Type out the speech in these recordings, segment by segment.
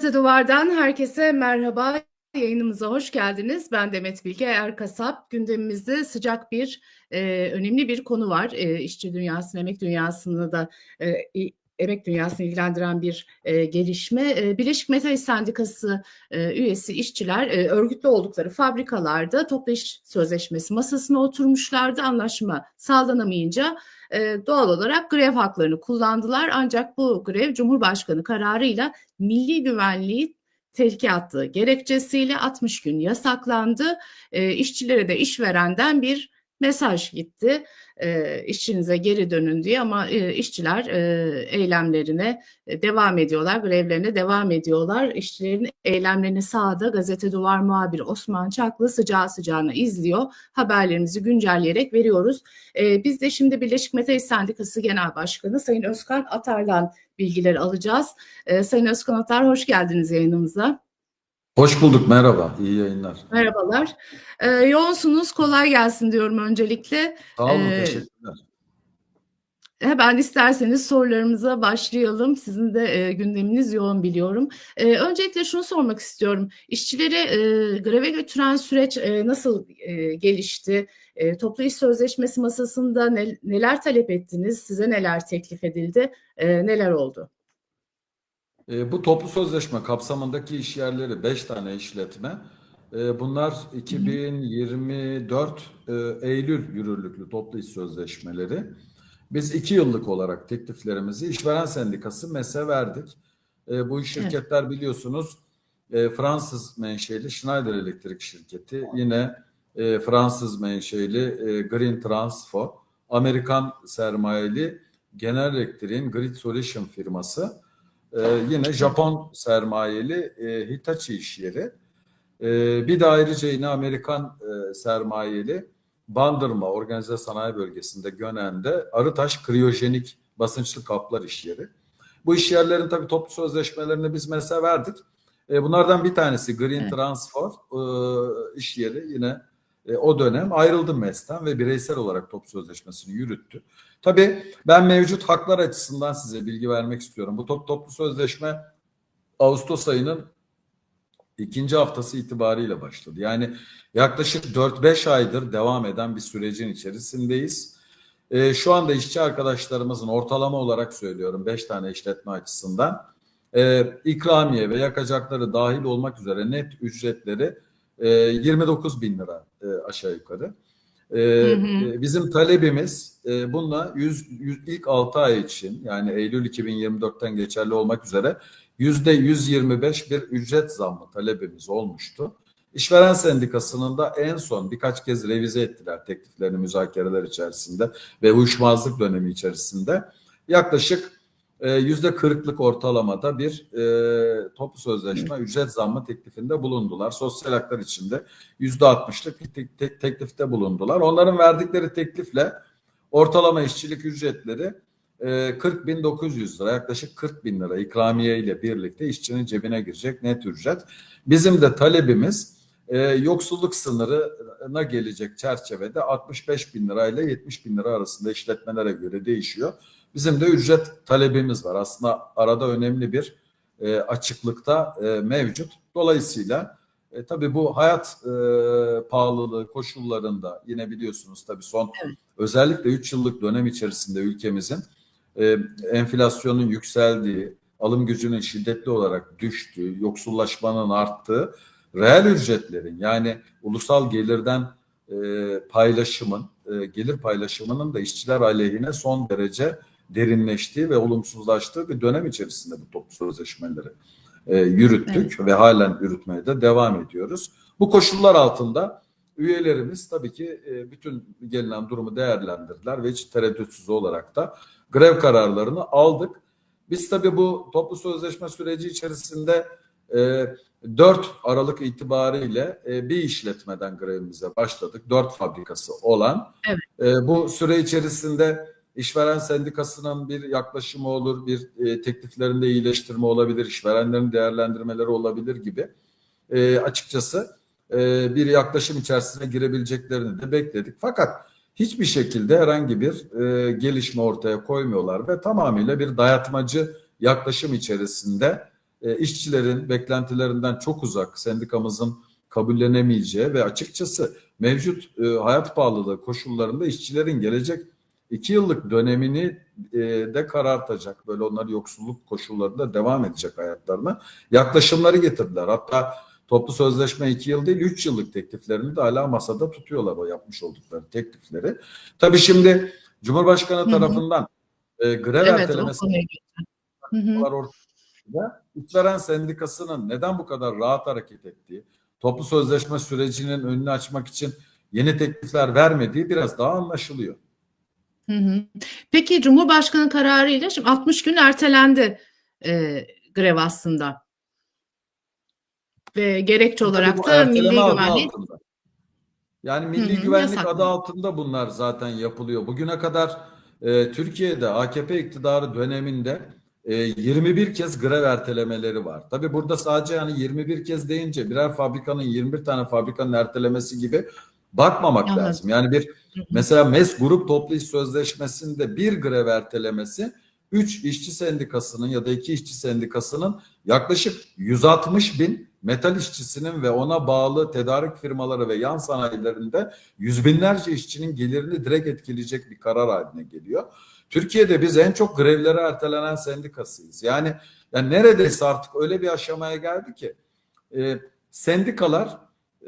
Gazete Duvar'dan herkese merhaba. Yayınımıza hoş geldiniz. Ben Demet Bilge Erkasap. Gündemimizde sıcak bir, e, önemli bir konu var. E, işçi dünyasını, emek dünyasını da e, emek dünyasını ilgilendiren bir e, gelişme. E, Birleşik Metal Sendikası e, üyesi işçiler e, örgütlü oldukları fabrikalarda toplu iş sözleşmesi masasına oturmuşlardı. Anlaşma sağlanamayınca e, doğal olarak grev haklarını kullandılar. Ancak bu grev Cumhurbaşkanı kararıyla milli güvenliği tehlike attığı gerekçesiyle 60 gün yasaklandı. E, işçilere de işverenden bir mesaj gitti. E, işçinize geri dönün diye ama e, işçiler e, eylemlerine e, devam ediyorlar, grevlerine devam ediyorlar. İşçilerin eylemlerini sahada gazete duvar muhabiri Osman Çaklı sıcağı sıcağına izliyor. Haberlerimizi güncelleyerek veriyoruz. E, biz de şimdi Birleşik Metal İş Sendikası Genel Başkanı Sayın Özkan Atar'dan bilgiler alacağız. E, Sayın Özkan Atar hoş geldiniz yayınımıza. Hoş bulduk, merhaba, iyi yayınlar. Merhabalar. E, yoğunsunuz, kolay gelsin diyorum öncelikle. Sağ olun, Ee, teşekkürler. Hemen isterseniz sorularımıza başlayalım. Sizin de e, gündeminiz yoğun biliyorum. E, öncelikle şunu sormak istiyorum. İşçileri e, greve götüren süreç e, nasıl e, gelişti? E, toplu iş sözleşmesi masasında ne, neler talep ettiniz? Size neler teklif edildi? E, neler oldu? E, bu toplu sözleşme kapsamındaki iş yerleri 5 tane işletme. E, bunlar 2024 e, Eylül yürürlüklü toplu iş sözleşmeleri. Biz 2 yıllık olarak tekliflerimizi işveren sendikası MES'e verdik. E, bu şirketler biliyorsunuz e, Fransız menşeli Schneider Elektrik Şirketi, yine e, Fransız menşeli e, Green Transfo, Amerikan sermayeli General Electric'in Grid Solution firması, e, yine Japon sermayeli e, Hitachi iş yeri, e, bir de ayrıca yine Amerikan e, sermayeli Bandırma Organize Sanayi Bölgesi'nde Gönen'de Arıtaş Kriyojenik Basınçlı Kaplar iş yeri. Bu iş yerlerin tabii toplu sözleşmelerini biz mesela verdik. E, bunlardan bir tanesi Green Evet. Transfer e, iş yeri yine e, o dönem ayrıldı MES'ten ve bireysel olarak toplu sözleşmesini yürüttü. Tabii ben mevcut haklar açısından size bilgi vermek istiyorum. Bu top, toplu sözleşme Ağustos ayının ikinci haftası itibariyle başladı. Yani yaklaşık 4-5 aydır devam eden bir sürecin içerisindeyiz. E, şu anda işçi arkadaşlarımızın ortalama olarak söylüyorum 5 tane işletme açısından e, ikramiye ve yakacakları dahil olmak üzere net ücretleri 29 bin lira e, aşağı yukarı. E, Hı hı. e, bizim talebimiz e, bununla 100, 100 ilk 6 ay için yani Eylül 2024'ten geçerli olmak üzere yüzde 125 bir ücret zammı talebimiz olmuştu. İşveren Sendikası'nın da en son birkaç kez revize ettiler tekliflerini müzakereler içerisinde ve uyuşmazlık dönemi içerisinde. Yaklaşık yüzde kırklık ortalamada bir e, toplu sözleşme ücret zammı teklifinde bulundular. Sosyal haklar içinde yüzde altmışlık bir tek- tek- teklifte bulundular. Onların verdikleri teklifle ortalama işçilik ücretleri e, 40.900 lira yaklaşık 40 bin lira ikramiye ile birlikte işçinin cebine girecek net ücret. Bizim de talebimiz e, yoksulluk sınırına gelecek çerçevede 65 bin lira ile 70 bin lira arasında işletmelere göre değişiyor. Bizim de ücret talebimiz var. Aslında arada önemli bir e, açıklıkta e, mevcut. Dolayısıyla e, tabii bu hayat e, pahalılığı koşullarında yine biliyorsunuz tabii son Evet. özellikle 3 yıllık dönem içerisinde ülkemizin e, enflasyonun yükseldiği, alım gücünün şiddetli olarak düştüğü, yoksullaşmanın arttığı, reel ücretlerin yani ulusal gelirden e, paylaşımın, e, gelir paylaşımının da işçiler aleyhine son derece derinleştiği ve olumsuzlaştığı bir dönem içerisinde bu toplu sözleşmeleri e, yürüttük ve halen yürütmeye de devam ediyoruz. Bu koşullar altında üyelerimiz tabii ki e, bütün gelinen durumu değerlendirdiler ve hiç tereddütsüz olarak da grev kararlarını aldık. Biz tabii bu toplu sözleşme süreci içerisinde e, 4 Aralık itibariyle e, bir işletmeden grevimize başladık. 4 fabrikası olan. Evet. E, bu süre içerisinde işveren sendikasının bir yaklaşımı olur, bir e, tekliflerinde iyileştirme olabilir, işverenlerin değerlendirmeleri olabilir gibi. E, açıkçası e, bir yaklaşım içerisine girebileceklerini de bekledik. Fakat hiçbir şekilde herhangi bir e, gelişme ortaya koymuyorlar ve tamamıyla bir dayatmacı yaklaşım içerisinde e, işçilerin beklentilerinden çok uzak, sendikamızın kabullenemeyeceği ve açıkçası mevcut e, hayat pahalılığı koşullarında işçilerin gelecek iki yıllık dönemini e, de karartacak, böyle onları yoksulluk koşullarında devam edecek hayatlarına yaklaşımları getirdiler. Hatta toplu sözleşme iki yıl değil, üç yıllık tekliflerini de hala masada tutuyorlar o yapmış oldukları teklifleri. Tabii şimdi Cumhurbaşkanı tarafından e, grev Evet, ertelemesi var ortada. İşveren sendikasının neden bu kadar rahat hareket ettiği, toplu sözleşme sürecinin önünü açmak için yeni teklifler vermediği biraz daha anlaşılıyor. Hı hı. Peki Cumhurbaşkanı kararıyla şimdi 60 gün ertelendi e, grev aslında. Ve gerekçe olarak Tabii bu da milli altında. Yani milli Hı hı, güvenlik yasaklı. adı altında bunlar zaten yapılıyor. Bugüne kadar e, Türkiye'de AKP iktidarı döneminde e, 21 kez grev ertelemeleri var. Tabii burada sadece yani 21 kez deyince birer fabrikanın 21 tane fabrikanın ertelemesi gibi bakmamak Anladım. lazım. Yani bir mesela MES grup toplu iş sözleşmesinde bir grev ertelemesi 3 işçi sendikasının ya da 2 işçi sendikasının yaklaşık 160 bin metal işçisinin ve ona bağlı tedarik firmaları ve yan sanayilerinde yüz binlerce işçinin gelirini direkt etkileyecek bir karar haline geliyor. Türkiye'de biz en çok grevlere ertelenen sendikasıyız. Yani, yani neredeyse artık öyle bir aşamaya geldi ki e, sendikalar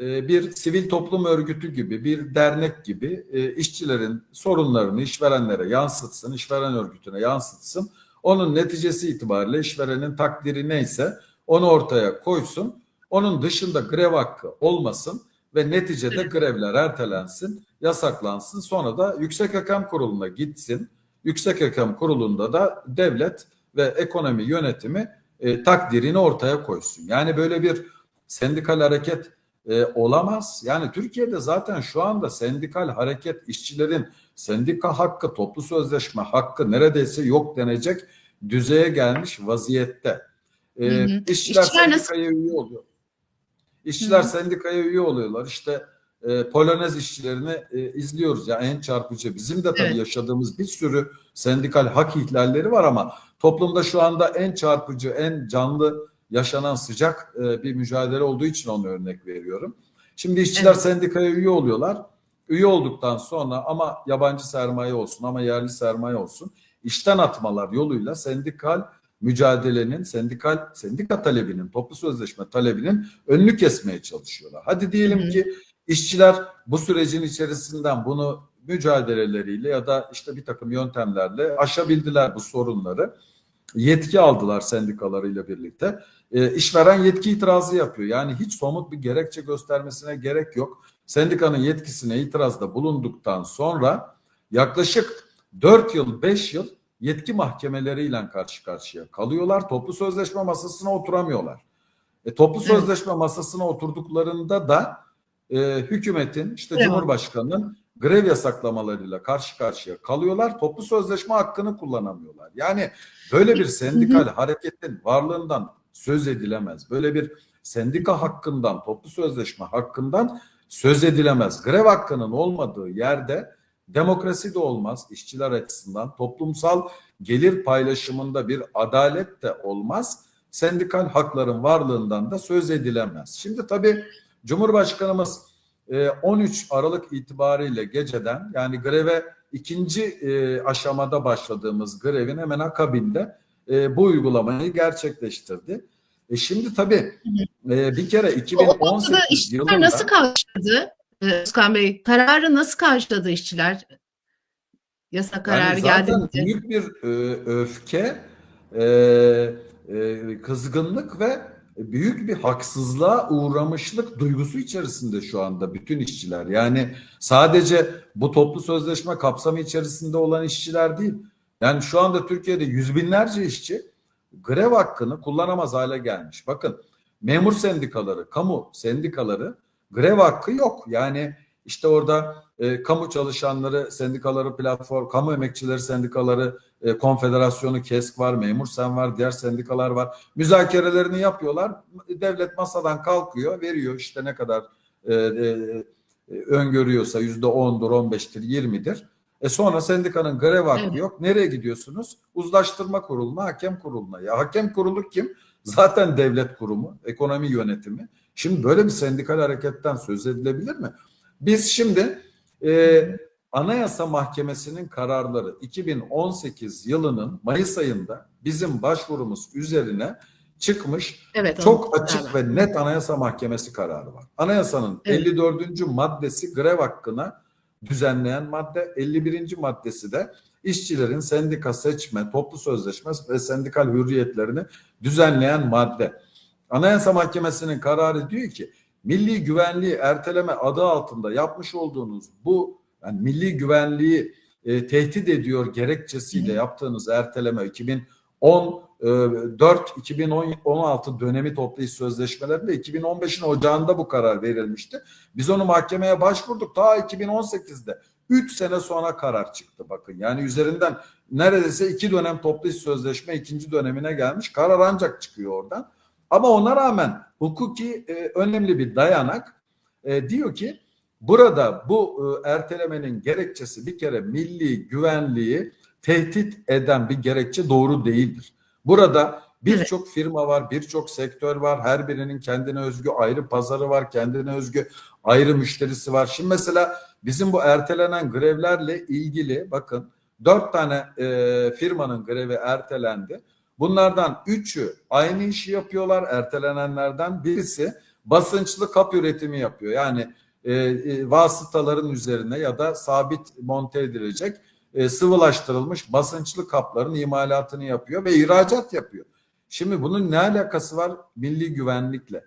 bir sivil toplum örgütü gibi, bir dernek gibi e, işçilerin sorunlarını işverenlere yansıtsın, işveren örgütüne yansıtsın. Onun neticesi itibariyle işverenin takdiri neyse onu ortaya koysun. Onun dışında grev hakkı olmasın ve neticede grevler ertelensin, yasaklansın. Sonra da Yüksek Hakem Kurulu'na gitsin. Yüksek Hakem Kurulu'nda da devlet ve ekonomi yönetimi e, takdirini ortaya koysun. Yani böyle bir sendikal hareket e, olamaz. Yani Türkiye'de zaten şu anda sendikal hareket işçilerin sendika hakkı, toplu sözleşme hakkı neredeyse yok denecek düzeye gelmiş vaziyette. E, Hı hı. işçiler, İşçiler nasıl- sendikaya üye oluyor. İşçiler Hı hı. sendikaya üye oluyorlar. İşte e, Polonez işçilerini e, izliyoruz ya en çarpıcı. Bizim de tabii Evet. yaşadığımız bir sürü sendikal hak ihlalleri var ama toplumda şu anda en çarpıcı, en canlı yaşanan sıcak e, bir mücadele olduğu için onu örnek veriyorum. Şimdi işçiler Evet. sendikaya üye oluyorlar. Üye olduktan sonra ama yabancı sermaye olsun ama yerli sermaye olsun işten atmalar yoluyla sendikal mücadelenin, sendikal sendika talebinin, toplu sözleşme talebinin önünü kesmeye çalışıyorlar. Hadi diyelim Hı hı. ki işçiler bu sürecin içerisinden bunu mücadeleleriyle ya da işte bir takım yöntemlerle aşabildiler bu sorunları. Yetki aldılar sendikalarıyla birlikte. E, işveren yetki itirazı yapıyor. Yani hiç somut bir gerekçe göstermesine gerek yok. Sendikanın yetkisine itirazda bulunduktan sonra yaklaşık 4 yıl 5 yıl yetki mahkemeleriyle karşı karşıya kalıyorlar. Toplu sözleşme masasına oturamıyorlar. E, toplu Evet. sözleşme masasına oturduklarında da e, hükümetin işte Evet. Cumhurbaşkanı'nın grev yasaklamalarıyla karşı karşıya kalıyorlar. Toplu sözleşme hakkını kullanamıyorlar. Yani böyle bir sendikal hareketin varlığından söz edilemez. Böyle bir sendika hakkından, toplu sözleşme hakkından söz edilemez. Grev hakkının olmadığı yerde demokrasi de olmaz işçiler açısından. Toplumsal gelir paylaşımında bir adalet de olmaz. Sendikal hakların varlığından da söz edilemez. Şimdi tabii Cumhurbaşkanımız e, 13 Aralık itibariyle geceden yani greve ikinci e, aşamada başladığımız grevin hemen akabinde e, bu uygulamayı gerçekleştirdi. E şimdi tabii e, bir kere O noktada 2018 işçiler yılında nasıl karşıladı? Ee, Özkan Bey, kararı nasıl karşıladı işçiler? Yasa kararı Yani zaten geldiğinde. büyük bir e, öfke, e, e, kızgınlık ve büyük bir haksızlığa uğramışlık duygusu içerisinde şu anda bütün işçiler. Yani sadece bu toplu sözleşme kapsamı içerisinde olan işçiler değil. Yani şu anda Türkiye'de yüz binlerce işçi grev hakkını kullanamaz hale gelmiş. Bakın memur sendikaları, kamu sendikaları grev hakkı yok. Yani işte orada e, kamu çalışanları sendikaları platform, kamu emekçileri sendikaları e, konfederasyonu KESK var, memur sen var, diğer sendikalar var. Müzakerelerini yapıyorlar. Devlet masadan kalkıyor, veriyor işte ne kadar e, e, öngörüyorsa yüzde ondur, on beştir, yirmidir. E sonra sendikanın grev hakkı Evet. yok. Nereye gidiyorsunuz? Uzlaştırma kuruluna, hakem kuruluna. Ya hakem kurulu kim? Zaten devlet kurumu, ekonomi yönetimi. Şimdi böyle bir sendikal hareketten söz edilebilir mi? Biz şimdi e, Anayasa Mahkemesi'nin kararları 2018 yılının Mayıs ayında bizim başvurumuz üzerine çıkmış Evet. çok açık ve net Anayasa Mahkemesi kararı var. Anayasanın Evet. 54. maddesi grev hakkına düzenleyen madde, 51. maddesi de işçilerin sendika seçme, toplu sözleşme ve sendikal hürriyetlerini düzenleyen madde. Anayasa Mahkemesi'nin kararı diyor ki milli güvenliği erteleme adı altında yapmış olduğunuz bu yani milli güvenliği e, tehdit ediyor gerekçesiyle yaptığınız erteleme 2014 2016 dönemi toplu iş sözleşmelerinde 2015'in ocağında bu karar verilmişti. Biz onu mahkemeye başvurduk ta 2018'de. 3 sene sonra karar çıktı bakın. Yani üzerinden neredeyse iki dönem toplu iş sözleşme ikinci dönemine gelmiş. Karar ancak çıkıyor oradan. Ama ona rağmen hukuki e, önemli bir dayanak e, diyor ki burada bu e, ertelemenin gerekçesi bir kere milli güvenliği tehdit eden bir gerekçe doğru değildir. Burada birçok firma var, birçok sektör var. Her birinin kendine özgü ayrı pazarı var, kendine özgü ayrı müşterisi var. Şimdi mesela bizim bu ertelenen grevlerle ilgili bakın dört tane e, firmanın grevi ertelendi. Bunlardan üçü aynı işi yapıyorlar ertelenenlerden. Birisi basınçlı kap üretimi yapıyor. Yani e, e, vasıtaların üzerine ya da sabit monte edilecek e, sıvılaştırılmış basınçlı kapların imalatını yapıyor ve ihracat yapıyor. Şimdi bunun ne alakası var milli güvenlikle?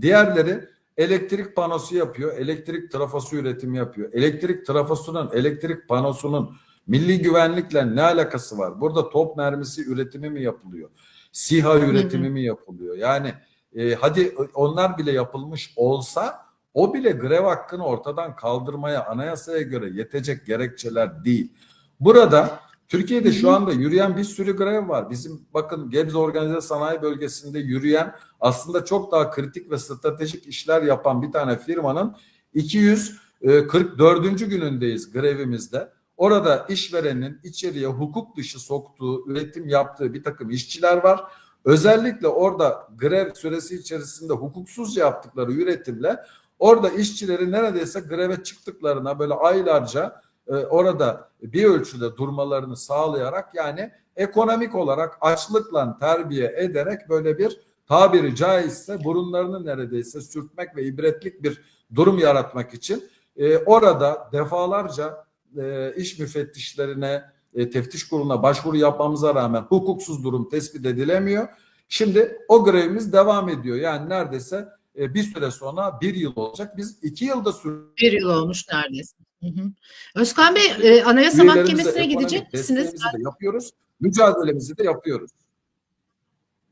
Diğerleri elektrik panosu yapıyor, elektrik trafosu üretimi yapıyor. Elektrik trafosunun, elektrik panosunun milli güvenlikle ne alakası var? Burada top mermisi üretimi mi yapılıyor? SİHA üretimi mi yapılıyor? Yani e, hadi onlar bile yapılmış olsa o bile grev hakkını ortadan kaldırmaya anayasaya göre yetecek gerekçeler değil. Burada Türkiye'de şu anda yürüyen bir sürü grev var. Bizim bakın Gebze Organize Sanayi Bölgesi'nde yürüyen aslında çok daha kritik ve stratejik işler yapan bir tane firmanın 244. günündeyiz grevimizde. Orada işverenin içeriye hukuk dışı soktuğu, üretim yaptığı bir takım işçiler var. Özellikle orada grev süresi içerisinde hukuksuzca yaptıkları üretimle orada işçileri neredeyse greve çıktıklarına böyle aylarca e, orada bir ölçüde durmalarını sağlayarak yani ekonomik olarak açlıkla terbiye ederek böyle bir tabiri caizse burunlarını neredeyse sürtmek ve ibretlik bir durum yaratmak için e, orada defalarca e, iş müfettişlerine, e, teftiş kuruluna başvuru yapmamıza rağmen hukuksuz durum tespit edilemiyor. Şimdi o grevimiz devam ediyor. Yani neredeyse e, bir süre sonra bir yıl olacak. Biz iki yılda sür Bir yıl olmuş neredeyse. Hı hı. Özkan Bey, e, Anayasa Mahkemesi'ne gidecek misiniz? de yapıyoruz. Mücadelemizi de yapıyoruz.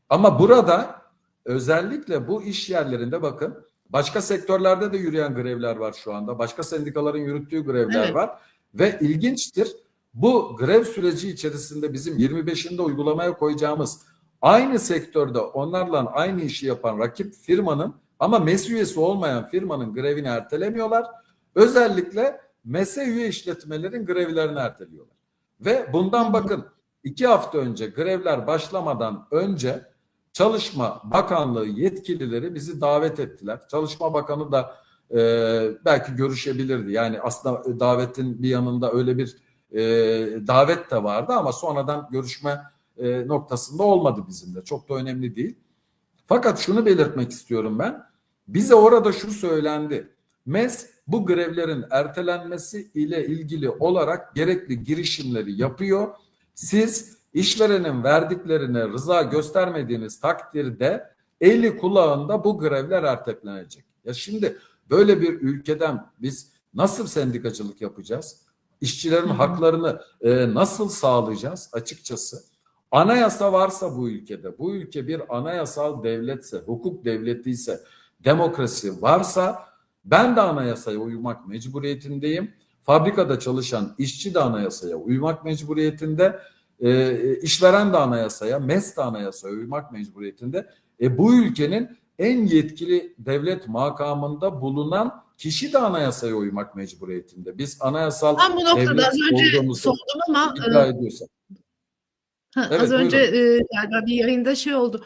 Ama burada özellikle bu iş yerlerinde bakın başka sektörlerde de yürüyen grevler var şu anda. Başka sendikaların yürüttüğü grevler Evet. var. Ve ilginçtir bu grev süreci içerisinde bizim 25'inde uygulamaya koyacağımız aynı sektörde onlarla aynı işi yapan rakip firmanın ama MES üyesi olmayan firmanın grevini ertelemiyorlar. Özellikle MES'e üye işletmelerin grevlerini erteliyorlar. Ve bundan bakın iki hafta önce grevler başlamadan önce Çalışma Bakanlığı yetkilileri bizi davet ettiler. Çalışma Bakanı da e, belki görüşebilirdi. Yani aslında davetin bir yanında öyle bir e, davet de vardı ama sonradan görüşme e, noktasında olmadı bizimle. Çok da önemli değil. Fakat şunu belirtmek istiyorum ben. Bize orada şu söylendi. MES bu grevlerin ertelenmesi ile ilgili olarak gerekli girişimleri yapıyor. Siz işverenin verdiklerine rıza göstermediğiniz takdirde eli kulağında bu grevler ertelenecek. Ya şimdi böyle bir ülkeden biz nasıl sendikacılık yapacağız? İşçilerin Hı hı. haklarını e, nasıl sağlayacağız açıkçası? Anayasa varsa bu ülkede, bu ülke bir anayasal devletse, hukuk devleti ise, demokrasi varsa ben de anayasaya uymak mecburiyetindeyim. Fabrikada çalışan işçi de anayasaya uymak mecburiyetinde, e, işveren de anayasaya, MES de anayasaya uymak mecburiyetinde. E, bu ülkenin en yetkili devlet makamında bulunan kişi de anayasaya uymak mecburiyetinde. Biz anayasal Ben bu noktada az önce sordum ama iddia e, ediyorsak. ha, Evet, az önce e, galiba bir yayında şey oldu.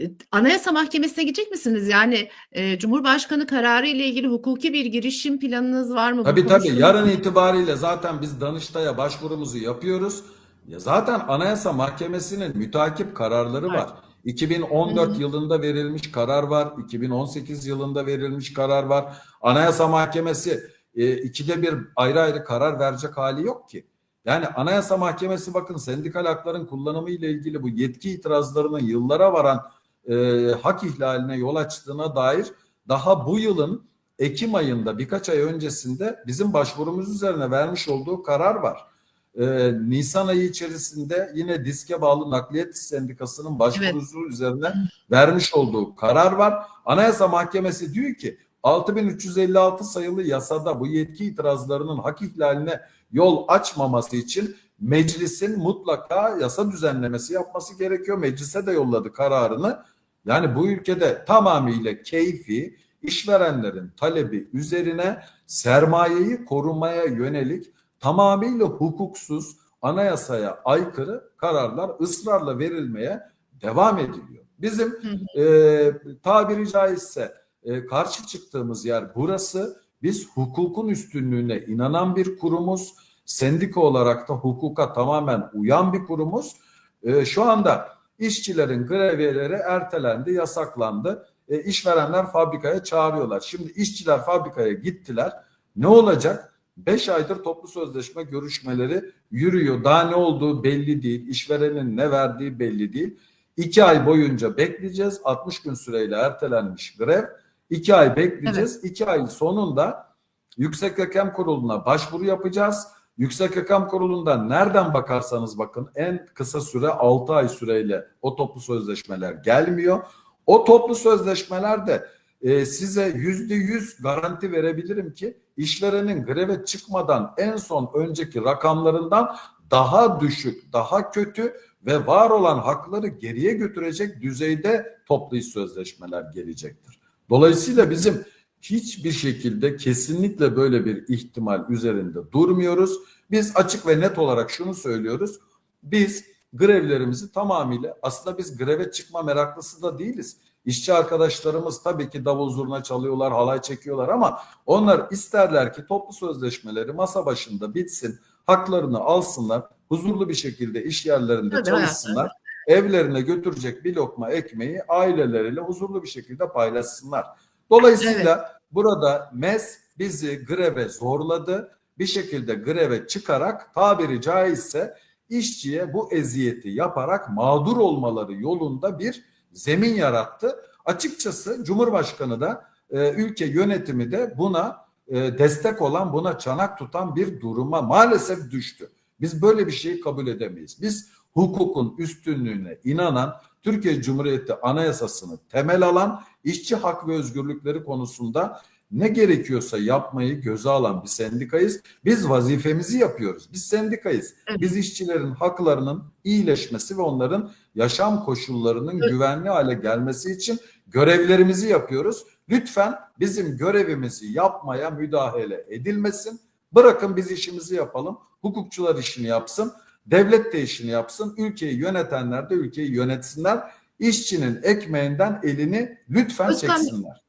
E, Anayasa Mahkemesi'ne gidecek misiniz? Yani e, Cumhurbaşkanı kararı ile ilgili hukuki bir girişim planınız var mı? Tabii tabii yarın itibariyle zaten biz Danıştay'a başvurumuzu yapıyoruz. Ya zaten Anayasa Mahkemesi'nin mütakip kararları Var. var. 2014 Hı hı. yılında verilmiş karar var. 2018 yılında verilmiş karar var. Anayasa Mahkemesi e, ikide bir ayrı ayrı karar verecek hali yok ki. Yani Anayasa Mahkemesi bakın sendikal hakların kullanımı ile ilgili bu yetki itirazlarının yıllara varan e, hak ihlaline yol açtığına dair daha bu yılın Ekim ayında birkaç ay öncesinde bizim başvurumuz üzerine vermiş olduğu karar var. Ee, Nisan ayı içerisinde yine diske bağlı nakliyat sendikasının başvurusu üzerine vermiş olduğu karar var. Anayasa Mahkemesi diyor ki 6356 sayılı yasada bu yetki itirazlarının hak ihlaline yol açmaması için meclisin mutlaka yasa düzenlemesi yapması gerekiyor. Meclise de yolladı kararını. Yani bu ülkede tamamıyla keyfi işverenlerin talebi üzerine sermayeyi korumaya yönelik tamamıyla hukuksuz, anayasaya aykırı kararlar ısrarla verilmeye devam ediliyor. Bizim e, tabiri caizse e, karşı çıktığımız yer burası. Biz hukukun üstünlüğüne inanan bir kurumuz. Sendika olarak da hukuka tamamen uyan bir kurumuz. E, şu anda işçilerin grevleri ertelendi, yasaklandı. E, işverenler fabrikaya çağırıyorlar. Şimdi işçiler fabrikaya gittiler. Ne olacak? 5 aydır toplu sözleşme görüşmeleri yürüyor. Daha ne olduğu belli değil. İşverenin ne verdiği belli değil. 2 ay boyunca bekleyeceğiz. 60 gün süreyle ertelenmiş grev. 2 ay bekleyeceğiz. 2 ayın sonunda Yüksek Hakem Kurulu'na başvuru yapacağız. Yüksek Hakem Kurulu'ndan nereden bakarsanız bakın en kısa süre 6 ay süreyle o toplu sözleşmeler gelmiyor. O toplu sözleşmelerde e, size yüzde yüz garanti verebilirim ki işverenin greve çıkmadan en son önceki rakamlarından daha düşük, daha kötü ve var olan hakları geriye götürecek düzeyde toplu iş sözleşmeler gelecektir. Dolayısıyla bizim hiçbir şekilde kesinlikle böyle bir ihtimal üzerinde durmuyoruz. Biz açık ve net olarak şunu söylüyoruz. Biz grevlerimizi tamamıyla aslında biz greve çıkma meraklısı da değiliz. İşçi arkadaşlarımız tabii ki davul zurna çalıyorlar, halay çekiyorlar ama onlar isterler ki toplu sözleşmeleri masa başında bitsin, haklarını alsınlar, huzurlu bir şekilde iş yerlerinde Tabii, çalışsınlar. Evlerine götürecek bir lokma ekmeği aileleriyle huzurlu bir şekilde paylaşsınlar. Dolayısıyla burada MES bizi greve zorladı. Bir şekilde greve çıkarak tabiri caizse işçiye bu eziyeti yaparak mağdur olmaları yolunda bir zemin yarattı. Açıkçası Cumhurbaşkanı da e, ülke yönetimi de buna e, destek olan, buna çanak tutan bir duruma maalesef düştü. Biz böyle bir şeyi kabul edemeyiz. Biz hukukun üstünlüğüne inanan, Türkiye Cumhuriyeti Anayasası'nı temel alan, işçi hak ve özgürlükleri konusunda ne gerekiyorsa yapmayı göze alan bir sendikayız. Biz vazifemizi yapıyoruz. Biz sendikayız. Evet. Biz işçilerin haklarının iyileşmesi ve onların yaşam koşullarının Evet. güvenli hale gelmesi için görevlerimizi yapıyoruz. Lütfen bizim görevimizi yapmaya müdahale edilmesin. Bırakın biz işimizi yapalım. Hukukçular işini yapsın. Devlet de işini yapsın. Ülkeyi yönetenler de ülkeyi yönetsinler. İşçinin ekmeğinden elini lütfen Özkan çeksinler.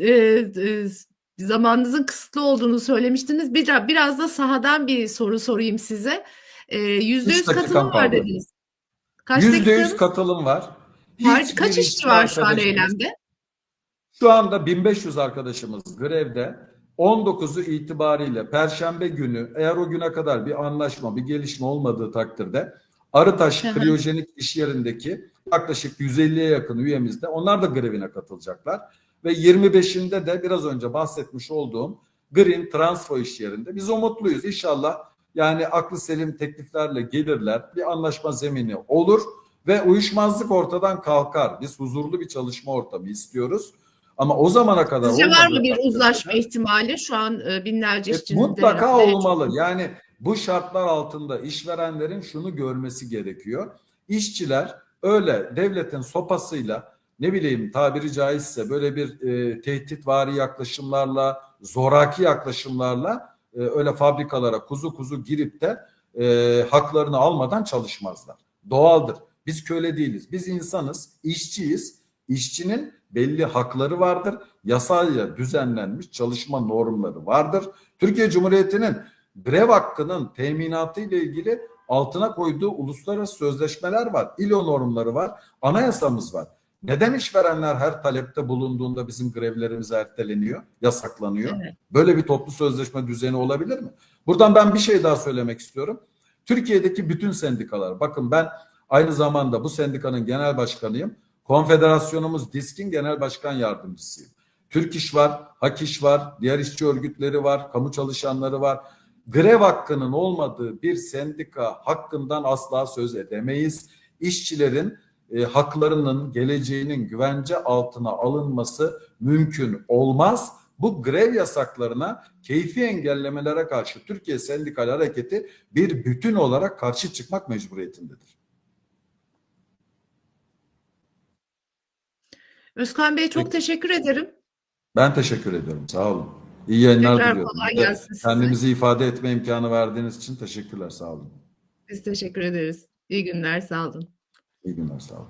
E, e, zamanınızın kısıtlı olduğunu söylemiştiniz. Bir, biraz da sahadan bir soru sorayım size. Yüzde yüz dakikam katılım var kaldı. dediniz. Kaç Yüzde yüz dakikanız katılım var. var? Hiçbir Kaç işçi işçi var şu an arkadaşımız- eylemde? Şu anda 1500 arkadaşımız grevde. 19'u itibariyle Perşembe günü eğer o güne kadar bir anlaşma, bir gelişme olmadığı takdirde Arıtaş hı. Kriyojenik iş yerindeki yaklaşık 150'ye yakın üyemiz de onlar da grevine katılacaklar. Ve 25'inde de biraz önce bahsetmiş olduğum Green Transfo iş yerinde biz umutluyuz. İnşallah yani aklı selim tekliflerle gelirler. Bir anlaşma zemini olur ve uyuşmazlık ortadan kalkar. Biz huzurlu bir çalışma ortamı istiyoruz. Ama o zamana kadar Sizce var mı bir takdirde- uzlaşma ihtimali? Şu an e, binlerce e, işçinin mutlaka olmalı. Yani bu şartlar altında işverenlerin şunu görmesi gerekiyor. İşçiler öyle devletin sopasıyla ne bileyim tabiri caizse böyle bir e, tehditvari yaklaşımlarla, zoraki yaklaşımlarla e, öyle fabrikalara kuzu kuzu girip de e, haklarını almadan çalışmazlar. Doğaldır. Biz köle değiliz. Biz insanız, işçiyiz. İşçinin belli hakları vardır. Yasayla düzenlenmiş çalışma normları vardır. Türkiye Cumhuriyeti'nin grev hakkının teminatı ile ilgili altına koyduğu uluslararası sözleşmeler var. İLO normları var. Anayasamız var. Neden işverenler her talepte bulunduğunda bizim grevlerimiz erteleniyor, yasaklanıyor? Evet. Böyle bir toplu sözleşme düzeni olabilir mi? Buradan ben bir şey daha söylemek istiyorum. Türkiye'deki bütün sendikalar, bakın ben aynı zamanda bu sendikanın genel başkanıyım. Konfederasyonumuz DİSK'in genel başkan yardımcısıyım. Türk İş var, Hak İş var, diğer işçi örgütleri var, kamu çalışanları var. Grev hakkının olmadığı bir sendika hakkından asla söz edemeyiz. İşçilerin e, haklarının, geleceğinin güvence altına alınması mümkün olmaz. Bu grev yasaklarına, keyfi engellemelere karşı Türkiye Sendikal Hareketi bir bütün olarak karşı çıkmak mecburiyetindedir. Özkan Bey çok Peki. teşekkür ederim. Ben teşekkür ederim. Sağ olun. İyi yayınlar Tekrar diliyorum. kolay gelsin size. Kendimizi ifade etme imkanı verdiğiniz için teşekkürler. Sağ olun. Biz teşekkür ederiz. İyi günler, sağ olun. İyi günler. Sağ olun.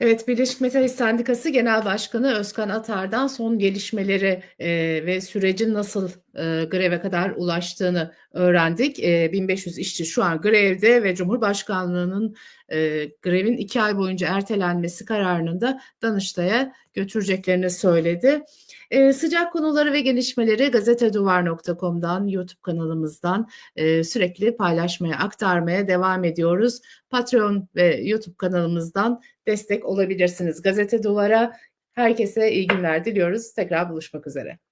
Evet, Birleşik Metalist Sendikası Genel Başkanı Özkan Atar'dan son gelişmeleri e, ve sürecin nasıl e, greve kadar ulaştığını öğrendik. E, 1500 işçi şu an grevde ve Cumhurbaşkanlığı'nın e, grevin iki ay boyunca ertelenmesi kararını da Danıştay'a götüreceklerini söyledi. E, sıcak konuları ve gelişmeleri gazeteduvar.com'dan, YouTube kanalımızdan e, sürekli paylaşmaya, aktarmaya devam ediyoruz. Patreon ve YouTube kanalımızdan destek olabilirsiniz. Gazete Duvar'a herkese iyi günler diliyoruz. Tekrar buluşmak üzere.